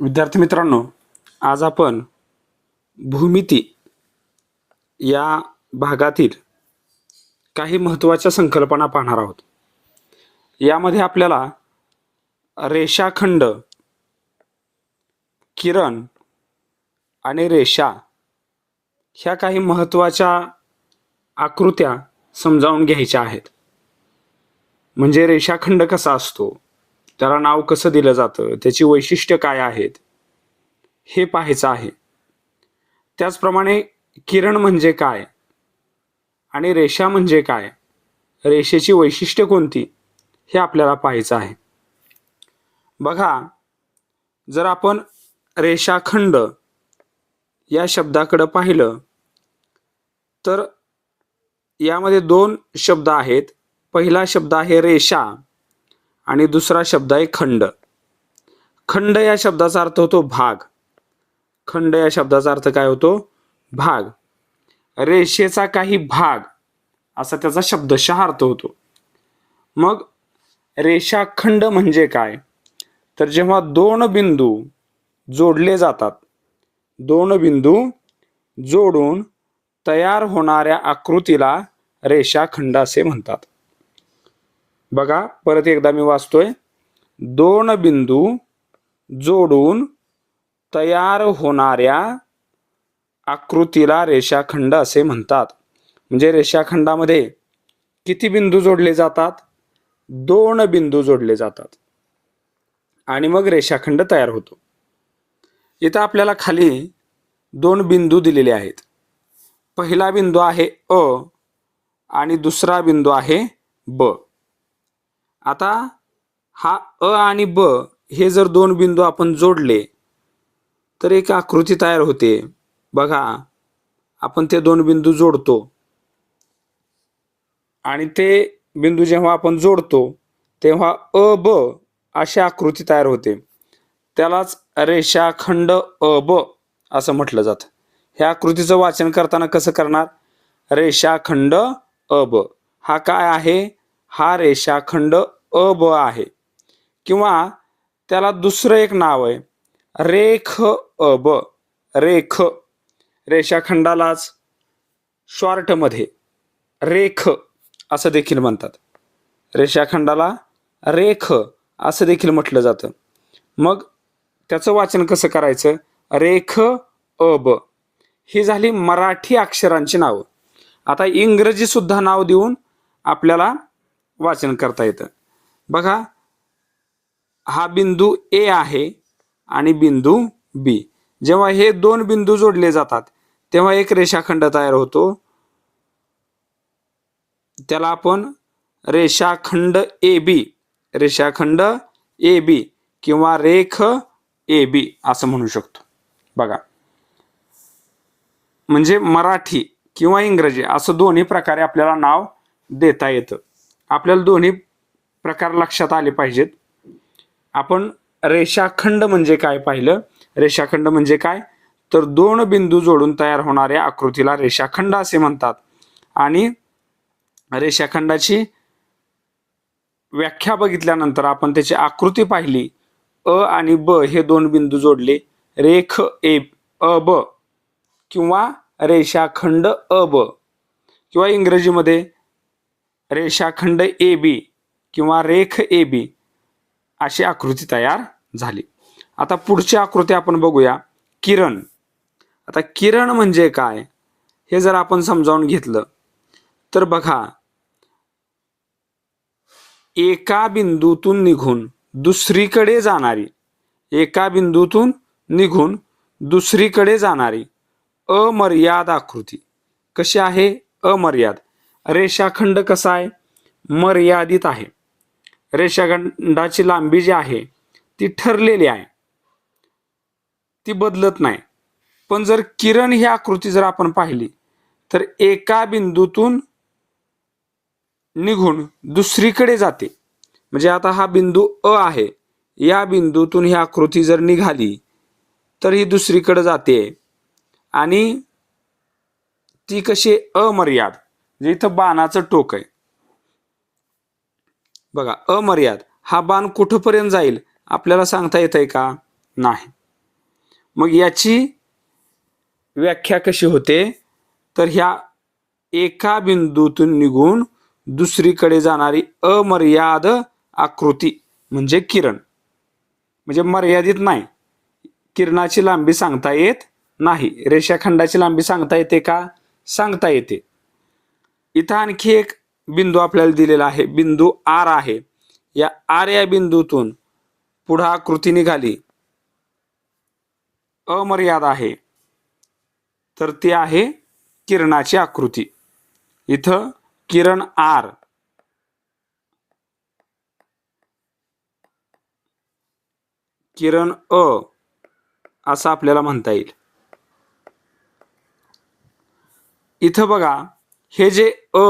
विद्यार्थी मित्रांनो आज आपण भूमिती या भागातील काही महत्त्वाच्या संकल्पना पाहणार आहोत. यामध्ये आपल्याला रेषाखंड किरण आणि रेषा ह्या काही महत्त्वाच्या आकृत्या समजावून घ्यायच्या आहेत. म्हणजे रेषाखंड कसा असतो? त्याला नाव कसं दिलं जातं? त्याची वैशिष्ट्य काय आहेत? हे पाहायचं आहे. त्याचप्रमाणे किरण म्हणजे काय? आणि रेषा म्हणजे काय? रेषेची वैशिष्ट्य कोणती? हे आपल्याला पाहायचं आहे. बघा जर आपण रेषाखंड या शब्दाकडं पाहिलं तर यामध्ये दोन शब्द आहेत. पहिला शब्द आहे रेषा. आणि दुसरा शब्द आहे खंड. खंड या शब्दाचा अर्थ होतो भाग. खंड या शब्दाचा अर्थ काय होतो? भाग. रेषेचा काही भाग असा त्याचा शब्दशः अर्थ होतो. मग रेषाखंड म्हणजे काय? तर जेव्हा दोन बिंदू जोडले जातात दोन बिंदू जोडून तयार होणाऱ्या आकृतीला रेषाखंड असे म्हणतात. बघा परत एकदा मी वाचतोय. दोन बिंदू जोडून तयार होणाऱ्या आकृतीला रेषाखंड असे म्हणतात. म्हणजे रेषाखंडामध्ये किती बिंदू जोडले जातात? दोन बिंदू जोडले जातात. आणि मग रेषाखंड तयार होतो. इथं आपल्याला खाली दोन बिंदू दिलेले आहेत. पहिला बिंदू आहे अ आणि दुसरा बिंदू आहे ब. आता हा अ आणि ब हे जर दोन बिंदू आपण जोडले तर एक आकृती तयार होते. बघा आपण ते दोन बिंदू जोडतो. आणि ते बिंदू जेव्हा आपण जोडतो तेव्हा अ ब अशी आकृती तयार होते. त्यालाच रेषाखंड अ ब असं म्हटलं जातं. ह्या आकृतीचं वाचन करताना कसं करणार? रेषाखंड अ ब. हा काय आहे? हा रेषाखंड अ ब आहे. किंवा त्याला दुसरं एक नाव आहे. रेख अ ब. रेख. रेषाखंडालाच शॉर्टमध्ये रेख असं देखील म्हणतात. रेषाखंडाला रेख असं देखील म्हटलं जातं. मग त्याचं वाचन कसं करायचं? रेख अ ब. ही झाली मराठी अक्षरांची नावं. आता इंग्रजी सुद्धा नाव देऊन आपल्याला वाचन करता येतं. बघा हा बिंदू ए आहे आणि बिंदू बी जेव्हा हे दोन बिंदू जोडले जातात तेव्हा एक रेषाखंड तयार होतो. त्याला आपण रेषाखंड ए बी रेषाखंड ए बी किंवा रेख ए बी असं म्हणू शकतो. बघा. म्हणजे मराठी किंवा इंग्रजी असं दोन्ही प्रकारे आपल्याला नाव देता येतं. आपल्याला दोन्ही प्रकार लक्षात आले पाहिजेत. आपण रेषाखंड म्हणजे काय पाहिलं? रेषाखंड म्हणजे काय? तर दोन बिंदू जोडून तयार होणाऱ्या आकृतीला रेषाखंड असे म्हणतात. आणि रेषाखंडाची व्याख्या बघितल्यानंतर आपण त्याची आकृती पाहिली. अ आणि ब हे दोन बिंदू जोडले. रेख ए अ ब किंवा रेषाखंड अ ब किंवा इंग्रजीमध्ये रेषाखंड ए बी. किंवा रेख ए बी अशी आकृती तयार झाली. आता पुढची आकृती आपण बघूया. किरण. आता किरण म्हणजे काय? हे जर आपण समजावून घेतलं तर बघा. एका बिंदूतून निघून दुसरीकडे जाणारी एका बिंदूतून निघून दुसरीकडे जाणारी अमर्याद आकृती. कशी आहे? अमर्याद. रेषाखंड कसा आहे? मर्यादित आहे. रेषाखंडाची लांबी जी आहे ती ठरलेली आहे. ती बदलत नाही. पण जर किरण ही आकृती जर आपण पाहिली तर एका बिंदूतून निघून दुसरीकडे जाते. म्हणजे आता हा बिंदू अ आहे. या बिंदूतून ही आकृती जर निघाली तर ही दुसरीकडे जाते. आणि ती कशी अमर्याद म्हणजे इथं बाणाचं टोक आहे. बघा अमर्याद हा बाण कुठंपर्यंत जाईल? आपल्याला सांगता येत आहे का? नाही. मग याची व्याख्या कशी होते? तर ह्या एका बिंदूतून निघून दुसरीकडे जाणारी अमर्याद आकृती म्हणजे किरण. म्हणजे मर्यादित नाही. किरणाची लांबी सांगता येत नाही. रेषाखंडाची लांबी सांगता येते का? सांगता येते. इथं आणखी एक बिंदू आपल्याला दिलेला आहे. बिंदू आर आहे. या आर या बिंदूतून पुढं आकृती निघाली. अमर्याद आहे. तर ती आहे किरणाची आकृती. इथं किरण आर किरण अ असं आपल्याला म्हणता येईल. इथं बघा हे जे अ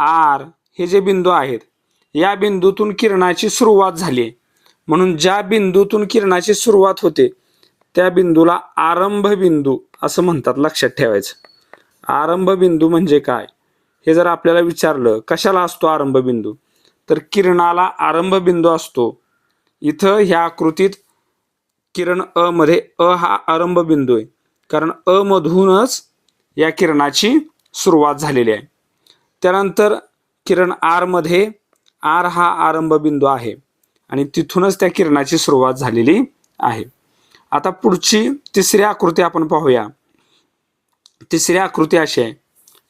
आर हे जे बिंदू आहेत या बिंदूतून किरणाची सुरुवात झाली म्हणून ज्या बिंदूतून किरणाची सुरुवात होते त्या बिंदूला आरंभ बिंदू असं म्हणतात लक्षात ठेवायचं. आरंभ बिंदू म्हणजे काय? हे जर आपल्याला विचारलं कशाला असतो आरंभ बिंदू? तर किरणाला आरंभ बिंदू असतो. इथं ह्या आकृतीत किरण अ मध्ये अ हा आरंभ बिंदू आहे. कारण अ मधूनच या किरणाची सुरुवात झालेली आहे. त्यानंतर किरण आरमध्ये आर हा आरंभ बिंदू आहे. आणि तिथूनच त्या किरणाची सुरुवात झालेली आहे. आता पुढची तिसरी आकृती आपण पाहूया. तिसरी आकृती अशी आहे.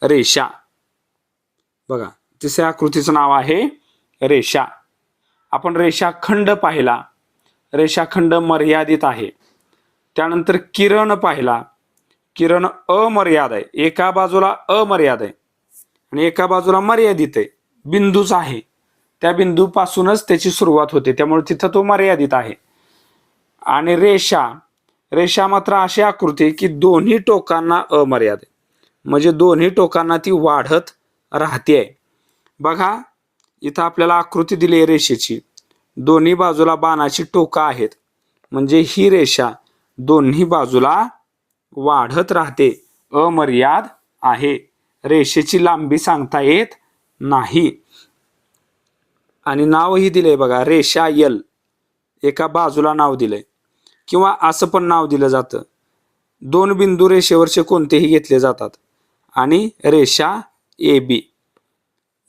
रेषा. बघा तिसऱ्या आकृतीचं नाव आहे रेषा. आपण रेषाखंड पाहिला. रेषाखंड मर्यादित आहे. त्यानंतर किरण पाहिला. किरण अमर्याद आहे. एका बाजूला अमर्याद आहे. आणि एका बाजूला मर्यादित आहे. बिंदूच आहे. त्या बिंदूपासूनच त्याची सुरुवात होते. त्यामुळे तिथं तो मर्यादित आहे. आणि रेषा रेषा मात्र अशी आकृती आहे की दोन्ही टोकांना अमर्याद म्हणजे दोन्ही टोकांना ती वाढत राहते आहे. बघा इथं आपल्याला आकृती दिली आहे रेषेची. दोन्ही बाजूला बाणाची टोकं आहेत. म्हणजे ही रेषा दोन्ही बाजूला वाढत राहते. अमर्याद आहे. रेषेची लांबी सांगता येत नाही. आणि नावही दिलंय बघा रेषा यल. एका बाजूला नाव दिलंय. किंवा असं पण नाव दिलं जातं. दोन बिंदू रेषेवरचे कोणतेही घेतले जातात. आणि रेषा ए बी.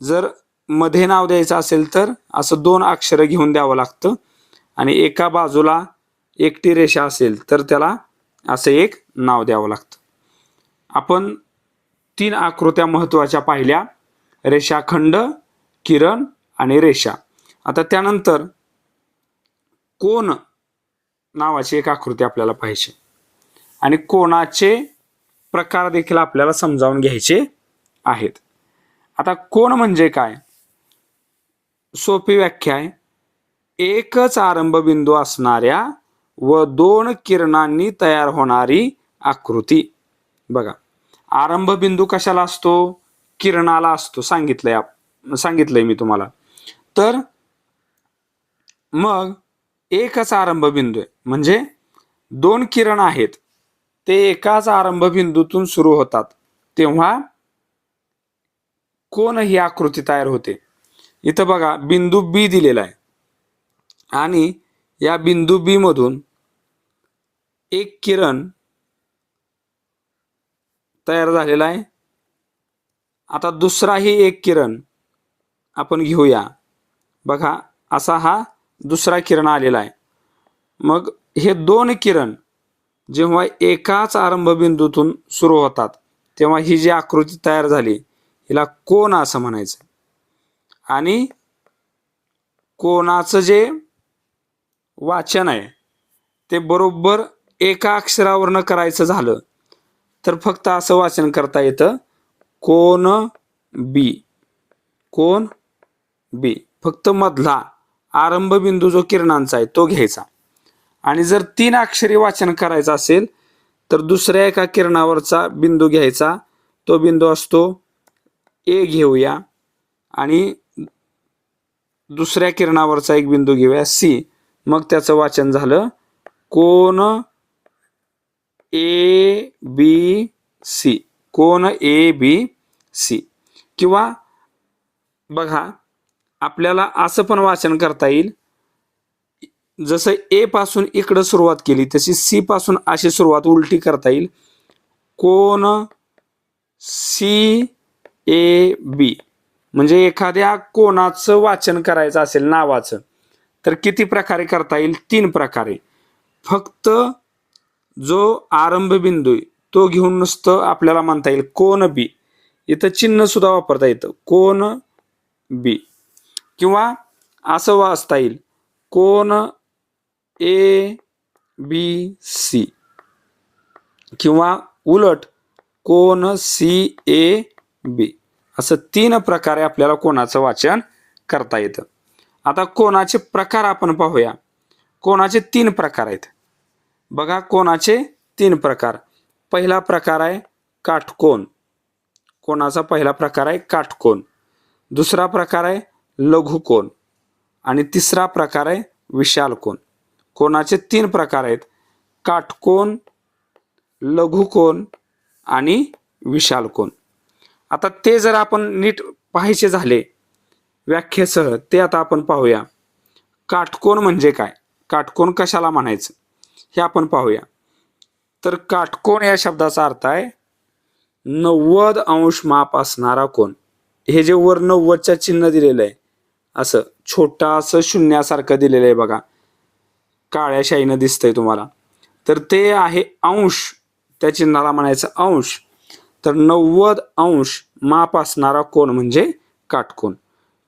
जर मध्ये नाव द्यायचं असेल तर असं दोन अक्षरं घेऊन द्यावं लागतं. आणि एका बाजूला एकटी रेषा असेल तर त्याला असं एक नाव द्यावं लागतं. आपण तीन आकृत्या महत्त्वाच्या पाहिल्या. रेषाखंड किरण आणि रेषा. आता त्यानंतर कोण नावाची एक आकृती आपल्याला पाहिजे आणि कोणाचे प्रकार देखील आपल्याला समजावून घ्यायचे आहेत. आता कोण म्हणजे काय? सोपी व्याख्या आहे. एकच आरंभ बिंदू असणाऱ्या व दोन किरणांनी तयार होणारी आकृती. बघा. आरंभ बिंदू कशाला असतो? किरणाला असतो सांगितलंय आप सांगितलंय मी तुम्हाला. तर मग एकच आरंभ बिंदू आहे. म्हणजे दोन किरण आहेत. ते एकाच आरंभ बिंदूतून सुरू होतात. तेव्हा कोण ही आकृती तयार होते? इथं बघा बिंदू बी दिलेला आहे. आणि या बिंदू बी मधून एक किरण तयार झालेला आहे. आता दुसराही एक किरण आपण घेऊया. बघा असा हा दुसरा किरण आलेला आहे. मग हे दोन किरण जेव्हा एकाच आरंभ बिंदूतून सुरू होतात तेव्हा ही जी आकृती तयार झाली हिला कोण असं म्हणायचं? आणि कोणाचं जे वाचन आहे ते बरोबर एका अक्षरावरनं करायचं झालं तर फक्त असं वाचन करता येतं कोण बी. कोण बी. फक्त मधला आरंभ बिंदू जो किरणांचा आहे तो घ्यायचा. आणि जर तीन अक्षरी वाचन करायचं असेल तर दुसऱ्या एका किरणावरचा बिंदू घ्यायचा. तो बिंदू असतो ए घेऊया आणि दुसऱ्या किरणावरचा एक बिंदू घेऊया सी. मग त्याचं वाचन झालं कोण ए बी सी कोण ए बी सी किंवा बघा आपल्याला असं पण वाचन करता येईल. जसं ए पासून इकडं सुरुवात केली तशी सी पासून अशी सुरुवात उलटी करता येईल. कोण सी ए बी म्हणजे एखाद्या कोणाचं वाचन करायचं असेल नावाचं तर किती प्रकारे करता येईल? तीन प्रकारे. फक्त जो आरंभ बिंदू आहे तो घेऊन नुसतं आपल्याला म्हणता येईल कोण बी. इथं चिन्ह सुद्धा वापरता येतं. कोण बी. किंवा असं वाचता येईल कोण ए बी सी. किंवा उलट कोण सी ए बी. असं तीन प्रकारे आपल्याला कोणाचं वाचन करता येतं. आता कोणाचे प्रकार आपण पाहूया. कोणाचे तीन प्रकार आहेत? बघा कोणाचे तीन प्रकार. पहिला प्रकार आहे काटकोन. कोणाचा पहिला प्रकार आहे काटकोन. दुसरा प्रकार आहे लघुकोन. आणि तिसरा प्रकार आहे विशाल कोण कोणाचे तीन प्रकार आहेत? काटकोन लघुकोन आणि विशाल कोण आता ते जर आपण नीट पाहायचे झाले व्याख्येसह ते आता आपण पाहूया. काटकोन म्हणजे काय? काटकोन कशाला म्हणायचं? हे आपण पाहूया. तर काटकोन या शब्दाचा अर्थ आहे नव्वद अंश माप असणारा कोण हे जे वर नव्वदच्या चिन्ह दिलेलं आहे असं छोटा असं शून्यासारखं दिलेलं आहे बघा. काळ्या शाईनं दिसतंय तुम्हाला. तर ते आहे अंश. त्या चिन्हाला म्हणायचं अंश. तर नव्वद अंश माप असणारा कोण म्हणजे काटकोन.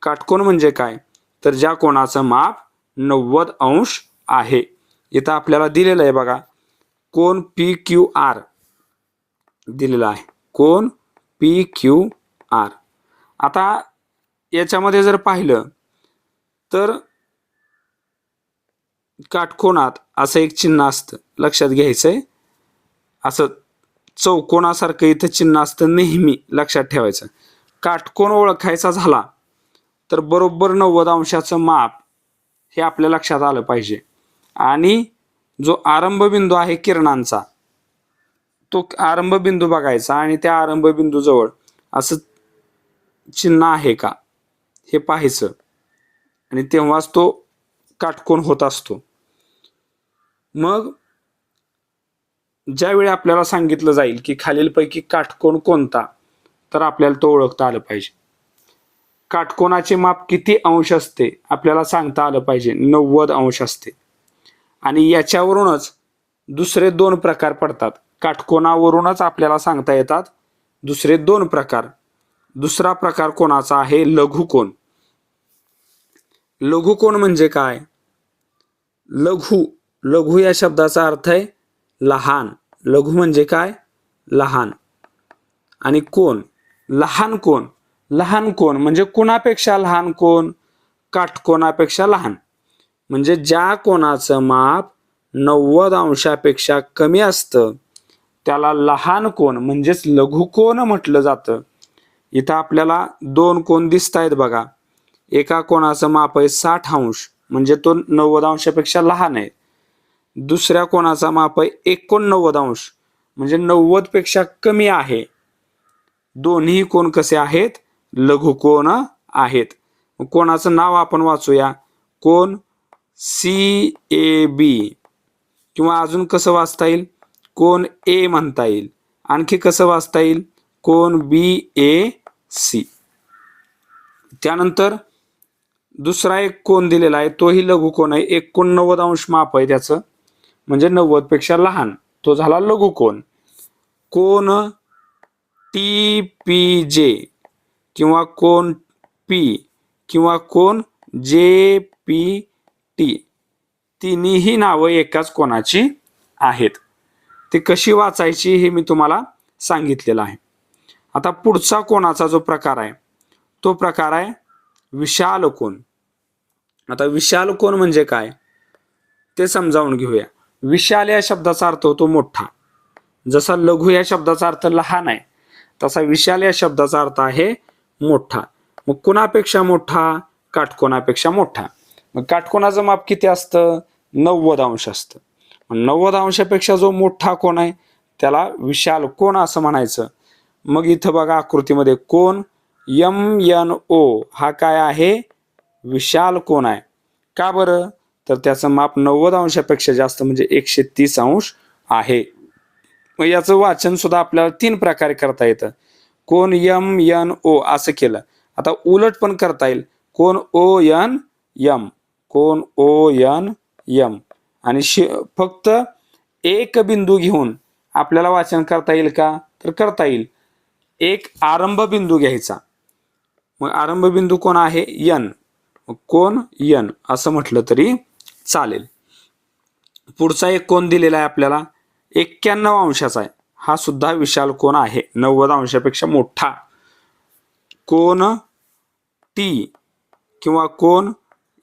काटकोन म्हणजे काय? तर ज्या कोणाचं माप नव्वद अंश आहे. इथं आपल्याला दिलेलं आहे बघा. कोण पी क्यू आर दिलेला आहे. कोण पी क्यू आर आता याच्यामध्ये जर पाहिलं तर काटकोणात असं एक चिन्ह असतं. लक्षात घ्यायचं आहे असं चौकोनासारखं इथं चिन्ह असतं नेहमी लक्षात ठेवायचं. काटकोण ओळखायचा झाला तर बरोबर नव्वद अंशाचं माप हे आपल्या लक्षात आलं पाहिजे. आणि जो आरंभबिंदू आहे किरणांचा तो आरंभ बिंदू बघायचा आणि त्या आरंभबिंदूजवळ असं चिन्ह आहे का? हे पाहायचं. आणि तेव्हाच तो काटकोन होत असतो. मग ज्यावेळी आपल्याला सांगितलं जाईल की खालीलपैकी काटकोण कोणता तर आपल्याला तो ओळखता आलं पाहिजे. काटकोणाचे माप किती अंश असते आपल्याला सांगता आलं पाहिजे. नव्वद अंश असते. आणि याच्यावरूनच दुसरे दोन प्रकार पडतात. काटकोनावरूनच आपल्याला सांगता येतात दुसरे दोन प्रकार. दुसरा प्रकार कोणाचा आहे? लघुकोन. लघुकोन म्हणजे काय? लघु लघु या शब्दाचा अर्थ आहे लहान. लघु म्हणजे काय? लहान. आणि कोण? लहान कोण? लहान कोण म्हणजे कोणापेक्षा लहान कोण? काटकोणापेक्षा लहान. म्हणजे ज्या कोणाचं माप नव्वद अंशापेक्षा कमी असतं त्याला लहान कोण म्हणजेच लघुकोन म्हटलं जातं. इथं आपल्याला दोन कोण दिसत आहेत बघा. एका कोणाचं माप आहे साठ अंश म्हणजे तो नव्वद अंशापेक्षा लहान आहे. दुसऱ्या कोणाचा माप आहे एकोणनव्वद अंश म्हणजे नव्वदपेक्षा कमी आहे. दोन्ही कोण कसे आहेत? लघुकोण आहेत. कोणाचं नाव आपण वाचूया. कोण सी ए बी. किंवा अजून कसं वाचता येईल? कोण ए म्हणता येईल? आणखी कसं वाचता येईल? कोण बी ए सी. त्यानंतर दुसरा एक कोण दिलेला आहे तोही लघु कोण आहे? एकोणनव्वद अंश माप आहे त्याचं. म्हणजे नव्वदपेक्षा लहान. तो झाला लघु कोण? कोण टी पी जे. किंवा कोण पी. किंवा कोण जे पी टी तिन्ही नावं एकाच कोणाची आहेत. ती कशी वाचायची हे मी तुम्हाला सांगितलेलं आहे. आता पुढचा कोणाचा जो प्रकार आहे तो प्रकार आहे विशाल कोण. आता विशाल कोण म्हणजे काय? ते समजावून घेऊया. विशाल या शब्दाचा अर्थ होतो मोठा. जसा लघु या शब्दाचा अर्थ लहान आहे तसा विशाल या शब्दाचा अर्थ आहे मोठा. मग कुणापेक्षा मोठा? काटकोणापेक्षा मोठा. मग काटकोनाचं माप किती असतं? नव्वद अंश असतं. नव्वद अंशापेक्षा जो मोठा कोण आहे त्याला विशाल कोण असं म्हणायचं. मग इथं बघा आकृतीमध्ये कोण यम यन ओ हा काय आहे? विशाल कोण आहे. का बरं? तर त्याचं माप नव्वद अंशापेक्षा जास्त म्हणजे एकशे तीस अंश आहे. मग याचं वाचन सुद्धा आपल्याला तीन प्रकारे करता येतं. कोण यम यन ओ असं केलं. आता उलट पण करता येईल. कोण ओ यन यम कोण ओ यन यम. आणि शि फक्त एक बिंदू घेऊन आपल्याला वाचन करता येईल का? तर करता येईल. एक आरंभ बिंदू घ्यायचा. मग आरंभ बिंदू कोण आहे? यन. कोण यन. असं म्हटलं तरी चालेल. पुढचा एक कोण दिलेला आहे आपल्याला. एक्क्याण्णव अंशाचा आहे. हा सुद्धा विशाल कोण आहे. नव्वद अंशापेक्षा मोठा. कोण टी. किंवा कोण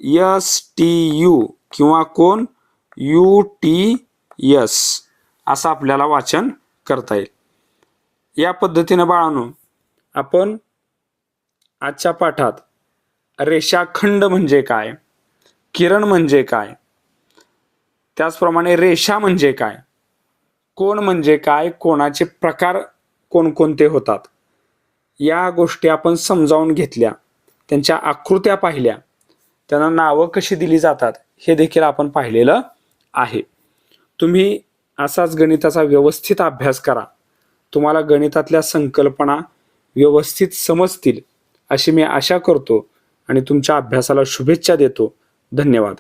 यस टी यू किंवा कोण? यू टी यस असं आपल्याला वाचन करता येईल. या पद्धतीनं बाळांनो आपण आजच्या पाठात रेषाखंड म्हणजे काय? किरण म्हणजे काय? त्याचप्रमाणे रेषा म्हणजे काय? कोण म्हणजे काय? कोणाचे प्रकार कोणकोणते होतात? या गोष्टी आपण समजावून घेतल्या त्यांच्या आकृत्या पाहिल्या त्यांना नावं कशी दिली जातात हे देखील आपण पाहिलेलं आहे. तुम्ही असाच गणिताचा व्यवस्थित अभ्यास करा. तुम्हाला गणितातल्या संकल्पना व्यवस्थित समजतील अशी मी आशा करतो आणि तुमच्या अभ्यासाला शुभेच्छा देतो. धन्यवाद.